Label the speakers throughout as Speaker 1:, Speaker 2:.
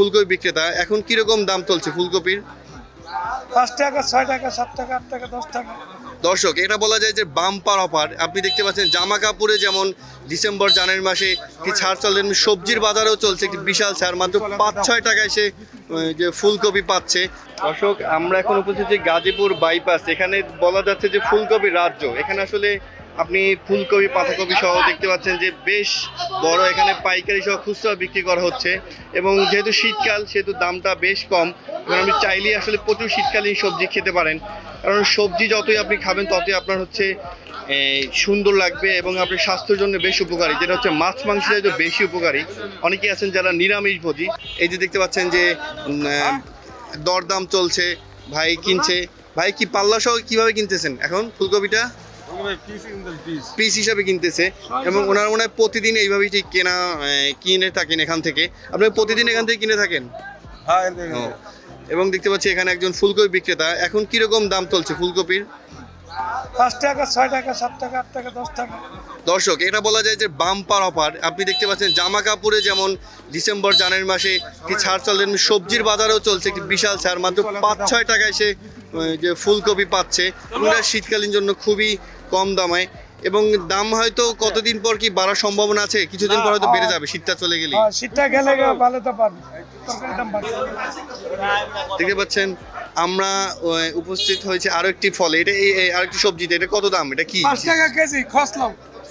Speaker 1: ফুলকপি বিক্রেতা এখন কীরকম দাম চলছে ফুলকপির?
Speaker 2: পাঁচ টাকা ছয় টাকা সাত টাকা আট টাকা দশ টাকা।
Speaker 1: দর্শক এটা বলা যায় যে বাম্পার অফার। আপনি দেখতে পাচ্ছেন জামা কাপড়ে যেমন ডিসেম্বর জানুয়ারি মাসে কি ছাড় চলে সবজির বাজারেও চলছে একটি বিশাল ছাড়। মাত্র পাঁচ ছয় টাকায় সে যে ফুলকপি পাচ্ছে। দর্শক আমরা এখন উপস্থিত যে গাজীপুর বাইপাস। এখানে বলা যাচ্ছে যে ফুলকপির রাজ্য। এখানে আসলে আপনি ফুলকপি, পাতাকপি সহ দেখতে পাচ্ছেন যে বেশ বড় এখানে পাইকারি সহ খুচরা বিক্রি করা হচ্ছে। এবং যেহেতু শীতকাল, সেহেতু দামটা বেশ কম। এবং আপনি চাইলেই আসলে প্রচুর শীতকালীন সবজি খেতে পারেন। কারণ সবজি যতই আপনি খাবেন, ততই আপনার হচ্ছে সুন্দর লাগবে এবং আপনার স্বাস্থ্যের জন্য বেশ উপকারী। যেটা হচ্ছে মাছ মাংস যেহেতু বেশি উপকারী। অনেকে আছেন যারা নিরামিষ ভোজি। এই যে দেখতে পাচ্ছেন যে দরদাম চলছে, ভাই কিনছে। ভাই কি পাল্লা সহ কীভাবে কিনতেছেন এখন ফুলকপিটা? পিস হিসাবে কিনতেছে এবং ওনার মনে হয় প্রতিদিন এইভাবেই ঠিক কেনা কিনে থাকেন এখান থেকে। আপনি প্রতিদিন এখান থেকে কিনে থাকেন? এবং দেখতে পাচ্ছি এখানে একজন ফুলকপি বিক্রেতা। এখন কীরকম দাম চলছে ফুলকপির?
Speaker 2: পাঁচ টাকা ছয় টাকা সাত টাকা আট টাকা দশ টাকা।
Speaker 1: দর্শক এটা বলা যায় যে বাম্পার অফার। আপনি দেখতে পাচ্ছেন জামা কাপড়ে যেমন ডিসেম্বর জানুয়ারি মাসে কি ছাড় চলে সবজির বাজারেও চলছে একটি বিশাল ছাড়। মাত্র পাঁচ ছয় টাকায় সে যে ফুলকপি পাচ্ছে। শীতকালীন জন্য খুবই কম দামে এবং দাম হয়তো কতদিন পর কি বাড়ার সম্ভাবনা আছে? কিছুদিন পর হয়তো বেড়ে যাবে শীতটা চলে গেলে
Speaker 2: হ্যাঁ শীতটা গেলে ভালো তো পারবে
Speaker 1: দেখতে পাচ্ছেন আমরা উপস্থিত হয়েছে আরও একটি ফল। এটা আরেকটি সবজিতে এটা কত দাম? এটা কি?
Speaker 2: পাঁচ টাকা কেজি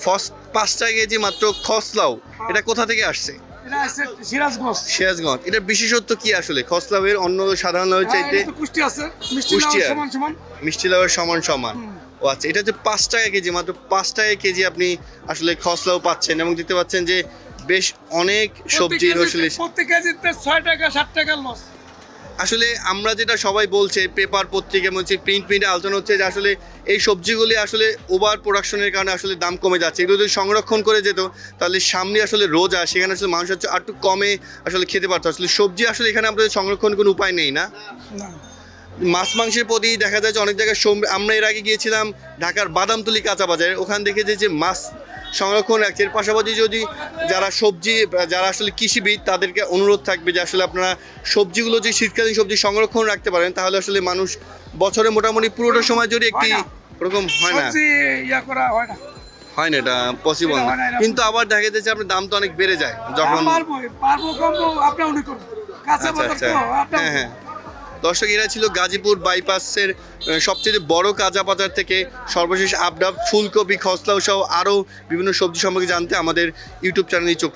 Speaker 1: ফার্স্ট পাঁচ টাকা কেজি মাত্র খসলাও। এটা কোথা থেকে আসছে?
Speaker 2: সিরাজগঞ্জ।
Speaker 1: সিরাজগঞ্জ। এটার বিশেষত্ব কি আসলে? খসলাভের অন্য সাধারণ
Speaker 2: হ্যাঁ,
Speaker 1: চাইতে
Speaker 2: এটা কুষ্টি আছে। মিষ্টি
Speaker 1: কুষ্টি
Speaker 2: সমান সমান।
Speaker 1: মিষ্টি লাউয়ের সমান সমান। ও আচ্ছা এটা হচ্ছে পাঁচ টাকা কেজি মাত্র পাঁচ টাকা কেজি আপনি আসলে খসলাও পাচ্ছেন এবং দেখতে পাচ্ছেন যে বেশ অনেক সবজির আসলে
Speaker 2: প্রত্যেক কেজিতে ছয় টাকা সাত টাকা লস।
Speaker 1: আসলে আমরা যেটা সবাই বলছে পেপার পত্রিকা বলছে প্রিন্ট প্রিন্টে আলোচনা হচ্ছে যে আসলে এই সবজিগুলি আসলে ওভার প্রোডাকশনের কারণে আসলে দাম কমে যাচ্ছে। এগুলো যদি সংরক্ষণ করে যেত তাহলে সামনে আসলে রোজ সেখানে আসলে মানুষ হচ্ছে আর একটু কমে আসলে খেতে পারতো। আসলে সবজি আসলে এখানে আমাদের সংরক্ষণ কোনো উপায় নেই না? মাছ মাংসের প্রতি দেখা যায় যে অনেক জায়গায় আমরা এর আগে গিয়েছিলাম ঢাকার বাদামতলি কাঁচা বাজারে। ওখান থেকে যে যে মাছ সংরক্ষণ রাখছে। এর পাশাপাশি যদি যারা সবজি যারা আসলে কৃষিবিদ তাদেরকে অনুরোধ থাকবে যে আসলে আপনারা সবজিগুলো যে শীতকালীন সবজি সংরক্ষণ রাখতে পারেন তাহলে আসলে মানুষ বছরে মোটামুটি পুরোটা সময় যদি একটি ওরকম হয় না।
Speaker 2: হয় না।
Speaker 1: এটা পসিবল
Speaker 2: না,
Speaker 1: কিন্তু আবার দেখা যাচ্ছে আপনার দাম তো অনেক বেড়ে যায়। যখন আচ্ছা আচ্ছা। হ্যাঁ হ্যাঁ। দর্শক, এরা ছিল গাজীপুর বাইপাসের সবচেয়ে বড় কাঁচা বাজার থেকে সর্বশেষ আপডাপ, ফুলকপি, খসলাও সহ আরও বিভিন্ন সবজি সম্পর্কে জানতে আমাদের ইউটিউব চ্যানেলেই চোখ